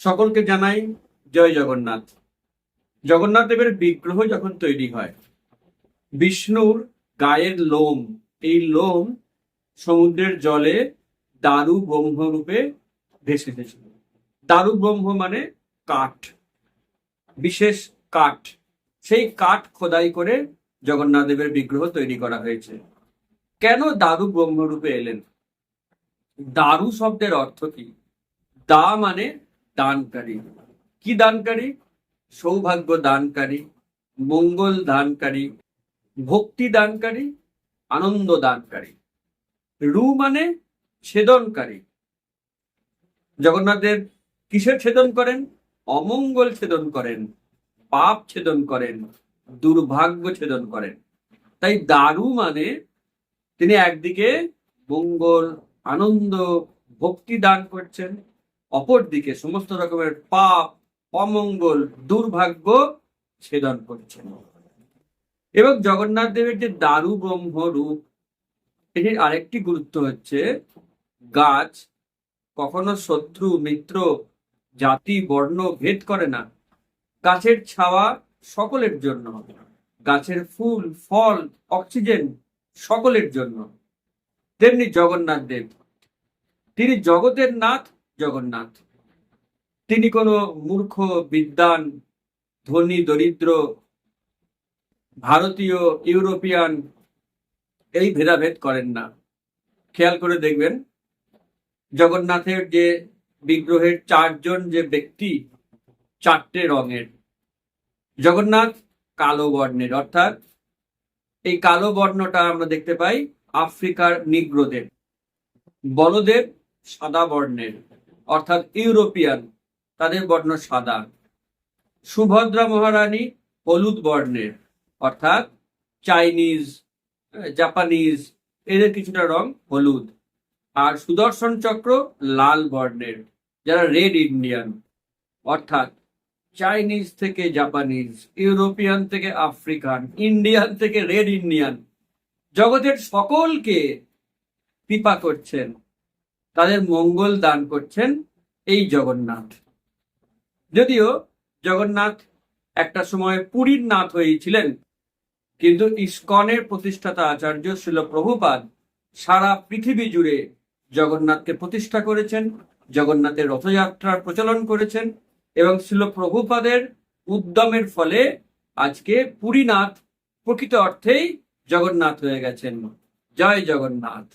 সকলকে জানাই জয় জগন্নাথ। জগন্নাথ দেবের বিগ্রহ যখন তৈরি হয়, বিষ্ণুর গায়ের লোম, এই লোম সমুদ্রের জলে দারু ব্রহ্ম রূপে ভেসে দারু ব্রহ্ম মানে কাঠ, বিশেষ কাঠ। সেই কাঠ খোদাই করে জগন্নাথ দেবের বিগ্রহ তৈরি করা হয়েছে। কেন দারু ব্রহ্মরূপে এলেন? দারু শব্দের অর্থ কি? দা মানে দানকারী। কি দানকারী? সৌভাগ্য দানকারী, মঙ্গল দানকারী, ভক্তি দানকারী, আনন্দ দানকারী। রু মানে ছেদনকারী। জগন্নাথের কিসের ছেদন করেন? অমঙ্গল ছেদন করেন, পাপ ছেদন করেন, দুর্ভাগ্য ছেদন করেন। তাই দারু মানে তিনি একদিকে মঙ্গল, আনন্দ, ভক্তি দান করছেন অপরদিকে সমস্ত রকমের পাপ, অমঙ্গল, দুর্ভাগ্য ছেদন করছেন এবং জগন্নাথ দেবের যে দারু ব্রহ্ম রূপ, এটির আরেকটি গুরুত্ব হচ্ছে গাছ কখনো শত্রু, মিত্র, জাতি, বর্ণ ভেদ করে না। গাছের ছাওয়া সকলের জন্য। গাছের ফুল, ফল, অক্সিজেন সকলের জন্য। তেমনি জগন্নাথ দেব, তিনি জগতের নাথ জগন্নাথ। তিনি কোনো মূর্খ, বিদ্বান, ধনী, দরিদ্র, ভারতীয়, ইউরোপিয়ান, এই ভেদাভেদ করেন না। খেয়াল করে দেখবেন, জগন্নাথের যে বিগ্রহের চারজন যে ব্যক্তি, চারটে রঙের। জগন্নাথ কালো বর্ণের, অর্থাৎ এই কালো বর্ণটা আমরা দেখতে পাই আফ্রিকার নিগ্রোদের। বলদেব সাদা বর্ণের। অর্থাৎ ইউরোপিয়ান, তাদের বর্ণ সাদা। সুভদ্রা মহারানী হলুদ বর্ণের, অর্থাৎ চাইনিজ জাপানিজ, এদের কিছুটা রং হলুদ। আর সুদর্শন চক্র লাল বর্ণের, যারা রেড ইন্ডিয়ান, অর্থাৎ চাইনিজ থেকে জাপানিজ, ইউরোপিয়ান থেকে আফ্রিকান, ইন্ডিয়ান থেকে রেড ইন্ডিয়ান। জগতের সকলকে কৃপা করছেন। তাদের মঙ্গল দান করছেন এই জগন্নাথ। যদিও জগন্নাথ একটা সময় পুরীর নাথ হয়েছিলেন, কিন্তু ইস্কনের প্রতিষ্ঠাতা আচার্য শিল প্রভুপাদ সারা পৃথিবী জুড়ে জগন্নাথকে প্রতিষ্ঠা করেছেন, জগন্নাথের রথযাত্রার প্রচলন করেছেন এবং শিল প্রভুপাদের উদ্যমের ফলে আজকে পুরীনাথ প্রকৃত অর্থেই জগন্নাথ হয়ে গেছেন। জয় জগন্নাথ।